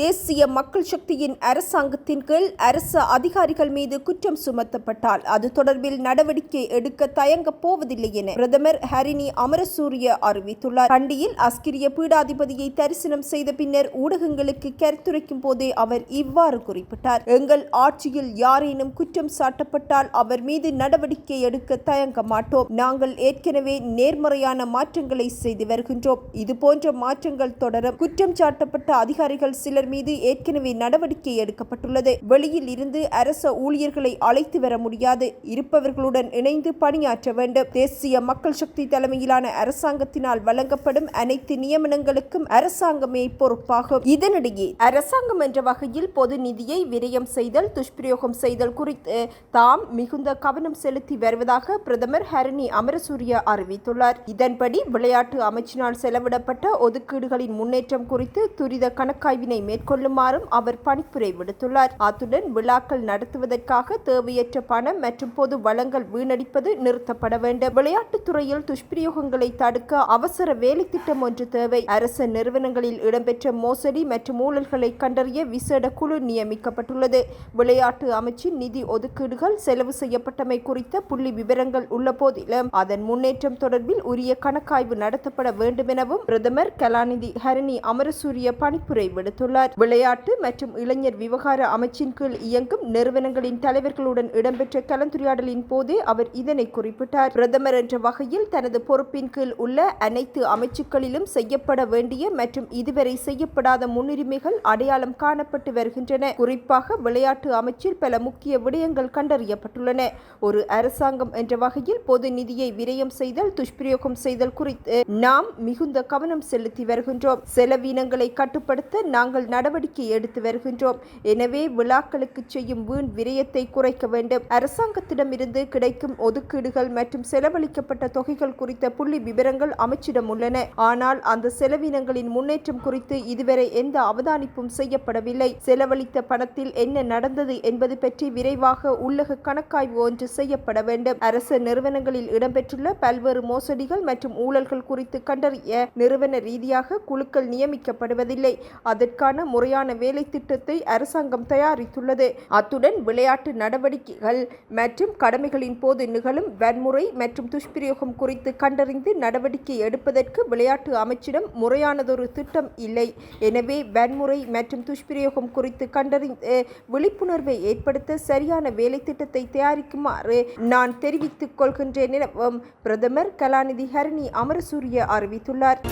தேசிய மக்கள் சக்தியின் அரசாங்கத்தின் கீழ் அரசு அதிகாரிகள் மீது குற்றம் சுமத்தப்பட்டால் அது தொடர்பில் நடவடிக்கை எடுக்க தயங்கப் போவதில்லை என பிரதமர் ஹரிணி அமரசூரிய அறிவித்துள்ளார். கண்டியில் அஸ்கிரிய பீடாதிபதியை தரிசனம் செய்த பின்னர் ஊடகங்களுக்கு கருத்துரைக்கும் போதே அவர் இவ்வாறு குறிப்பிட்டார். எங்கள் ஆட்சியில் யாரேனும் குற்றம் சாட்டப்பட்டால் அவர் மீது நடவடிக்கை எடுக்க தயங்க மாட்டோம். நாங்கள் ஏற்கனவே நேர்மறையான மாற்றங்களை செய்து வருகின்றோம். இதுபோன்ற மாற்றங்கள் தொடரும். குற்றம் சாட்டப்பட்ட அதிகாரிகள் சிலர் மீது ஏற்கனவே நடவடிக்கை எடுக்கப்பட்டுள்ளது. வெளியில் இருந்து அரச ஊழியர்களை அழைத்து வர முடியாது. இருப்பவர்களுடன் இணைந்து பணியாற்ற வேண்டும். தேசிய மக்கள் சக்தி தலைமையிலான அரசாங்கத்தினால் வழங்கப்படும் அனைத்து நியமனங்களுக்கும் அரசாங்கமே பொறுப்பாகும். இதனிடையே அரசாங்கம் என்ற வகையில் பொது நிதியை விரயம் செய்தல் துஷ்பிரயோகம் செய்தல் குறித்து தாம் மிகுந்த கவனம் செலுத்தி வருவதாக பிரதமர் ஹரணி அமரசூரிய அறிவித்துள்ளார். இதன்படி விளையாட்டு அமைச்சினால் செலவிடப்பட்ட ஒதுக்கீடுகளின் முன்னேற்றம் குறித்து துரித கணக்காய்வினை மேற்கொள்ளுமாறும் அவர் பணிப்புரை விடுத்துள்ளார். அத்துடன் விழாக்கள் நடத்துவதற்காக தேவையற்ற பணம் மற்றும் பொது வளங்கள் வீணடிப்பது நிறுத்தப்பட வேண்டும். விளையாட்டுத் துறையில் துஷ்பிரயோகங்களை தடுக்க அவசர வேலை திட்டம் ஒன்று தேவை. அரச நிறுவனங்களில் இடம்பெற்ற மோசடி மற்றும் ஊழல்களை கண்டறிய விசேட குழு நியமிக்கப்பட்டுள்ளது. விளையாட்டு அமைச்சின் நிதி ஒதுக்கீடுகள் செலவு செய்யப்பட்டமை குறித்த புள்ளி விவரங்கள் உள்ள போதிலும் அதன் முன்னேற்றம் தொடர்பில் உரிய கணக்காய்வு நடத்தப்பட வேண்டும் எனவும் பிரதமர் கலாநிதி ஹரணி அமரசூரிய பணிப்புரை விடுத்துள்ளார். விளையாட்டு மற்றும் இளைஞர் விவகார அமைச்சின் கீழ் இயங்கும் நிறுவனங்களின் தலைவர்களுடன் இடம்பெற்ற கலந்துரையாடலின் போதே அவர் இதனை குறிப்பிட்டார். பிரதமர் என்ற வகையில் தனது பொறுப்பின் கீழ் உள்ள அனைத்து அமைச்சுக்களிலும் செய்யப்பட வேண்டிய மற்றும் இதுவரை செய்யப்படாத முன்னுரிமைகள் அடையாளம் காணப்பட்டு வருகின்றன. குறிப்பாக விளையாட்டு அமைச்சில் பல முக்கிய விடயங்கள் கண்டறியப்பட்டுள்ளன. ஒரு அரசாங்கம் என்ற வகையில் பொது நிதியை விரயம் செய்தல் துஷ்பிரயோகம் செய்தல் குறித்து நாம் மிகுந்த கவனம் செலுத்தி வருகின்றோம். செலவினங்களை கட்டுப்படுத்த நாங்கள் நடவடிக்கை எடுத்து வருகின்றோம். எனவே விழாக்களுக்கு செய்யும் வீண் விரயத்தை குறைக்க வேண்டும். அரசாங்கத்திடமிருந்து கிடைக்கும் ஒதுக்கீடுகள் மற்றும் செலவழிக்கப்பட்ட தொகைகள் குறித்த புள்ளி விவரங்கள் அமைச்சிடம் உள்ளன. ஆனால் அந்த செலவினங்களின் முன்னேற்றம் குறித்து இதுவரை எந்த அவதானிப்பும் செய்யப்படவில்லை. செலவழித்த பணத்தில் என்ன நடந்தது என்பது பற்றி விரைவாக உள்ளக கணக்காய்வு ஒன்று செய்யப்பட வேண்டும். அரச நிறுவனங்களில் இடம்பெற்றுள்ள பல்வேறு மோசடிகள் மற்றும் ஊழல்கள் குறித்து கண்டறிய நிறுவன ரீதியாக குழுக்கள் நியமிக்கப்படுவதில்லை. அதற்கான முறையான வேலை திட்டத்தை அரசாங்கம் தயாரித்துள்ளது. அத்துடன் விளையாட்டு நடவடிக்கைகள் மற்றும் கடமைகளின் போது நிகழும் வன்முறை மற்றும் துஷ்பிரயோகம் குறித்து கண்டறிந்து நடவடிக்கை எடுப்பதற்கு விளையாட்டு அமைச்சிடம் முறையானதொரு திட்டம் இல்லை. எனவே வன்முறை மற்றும் துஷ்பிரயோகம் குறித்து கண்டறிந்து விழிப்புணர்வை ஏற்படுத்த சரியான வேலை திட்டத்தை தயாரிக்குமாறு நான் தெரிவித்துக் கொள்கின்றேன் எனவும் பிரதமர் கலாநிதி ஹரணி அமரசூரிய அறிவித்துள்ளார்.